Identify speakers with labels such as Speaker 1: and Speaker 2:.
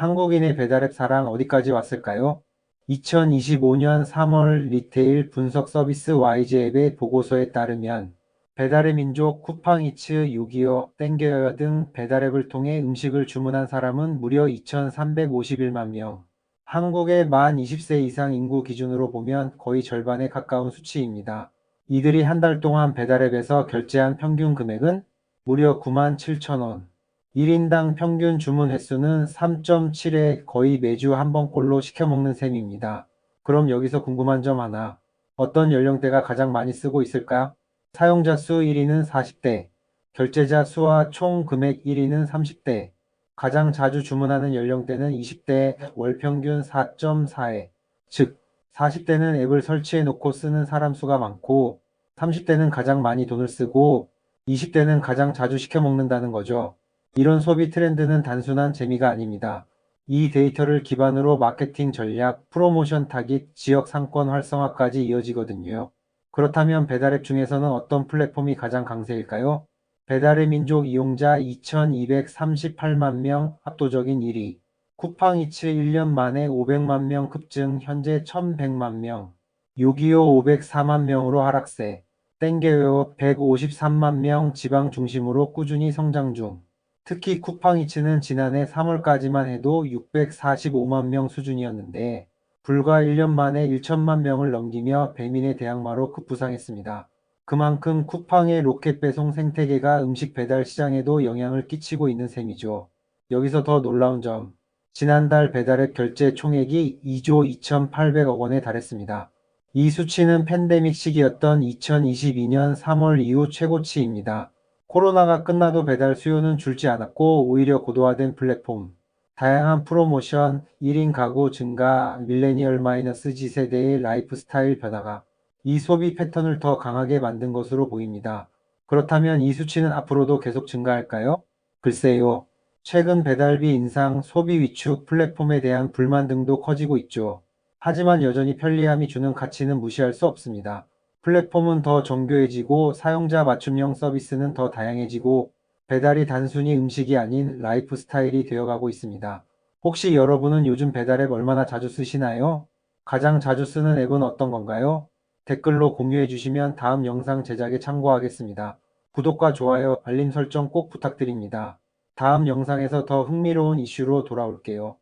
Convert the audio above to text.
Speaker 1: 한국인의 배달앱 사랑 어디까지 왔을까요? 2025년 3월 리테일 분석 서비스 YG앱의 보고서에 따르면 배달의 민족, 쿠팡이츠, 625, 땡겨요 등 배달앱을 통해 음식을 주문한 사람은 무려 2,351만 명. 한국의 만 20세 이상 인구 기준으로 보면 거의 절반에 가까운 수치입니다. 이들이 한 달 동안 배달앱에서 결제한 평균 금액은 무려 9만 7천 원. 1인당 평균 주문 횟수는 3.7회 거의 매주 한 번꼴로 시켜 먹는 셈입니다. 그럼 여기서 궁금한 점 하나. 어떤 연령대가 가장 많이 쓰고 있을까? 사용자 수 1위는 40대, 결제자 수와 총 금액 1위는 30대, 가장 자주 주문하는 연령대는 20대, 월 평균 4.4회. 즉, 40대는 앱을 설치해 놓고 쓰는 사람 수가 많고, 30대는 가장 많이 돈을 쓰고, 20대는 가장 자주 시켜 먹는다는 거죠. 이런 소비 트렌드는 단순한 재미가 아닙니다. 이 데이터를 기반으로 마케팅 전략, 프로모션 타깃, 지역 상권 활성화까지 이어지거든요. 그렇다면 배달앱 중에서는 어떤 플랫폼이 가장 강세일까요? 배달의 민족 이용자 2238만 명 압도적인 1위. 쿠팡이츠 1년 만에 500만 명 급증 현재 1100만 명. 625 504만 명으로 하락세. 땡겨요 153만 명 지방 중심으로 꾸준히 성장 중. 특히 쿠팡이츠는 지난해 3월까지만 해도 645만 명 수준이었는데 불과 1년 만에 1천만 명을 넘기며 배민의 대항마로 급부상했습니다. 그만큼 쿠팡의 로켓 배송 생태계가 음식 배달 시장에도 영향을 끼치고 있는 셈이죠. 여기서 더 놀라운 점, 지난달 배달앱 결제 총액이 2조 2,800억 원에 달했습니다. 이 수치는 팬데믹 시기였던 2022년 3월 이후 최고치입니다. 코로나가 끝나도 배달 수요는 줄지 않았고 오히려 고도화된 플랫폼, 다양한 프로모션, 1인 가구 증가, 밀레니얼 마이너스 G세대의 라이프 스타일 변화가 이 소비 패턴을 더 강하게 만든 것으로 보입니다. 그렇다면 이 수치는 앞으로도 계속 증가할까요? 글쎄요. 최근 배달비 인상, 소비 위축, 플랫폼에 대한 불만 등도 커지고 있죠. 하지만 여전히 편리함이 주는 가치는 무시할 수 없습니다. 플랫폼은 더 정교해지고 사용자 맞춤형 서비스는 더 다양해지고 배달이 단순히 음식이 아닌 라이프 스타일이 되어가고 있습니다. 혹시 여러분은 요즘 배달앱 얼마나 자주 쓰시나요? 가장 자주 쓰는 앱은 어떤 건가요? 댓글로 공유해 주시면 다음 영상 제작에 참고하겠습니다. 구독과 좋아요, 알림 설정 꼭 부탁드립니다. 다음 영상에서 더 흥미로운 이슈로 돌아올게요.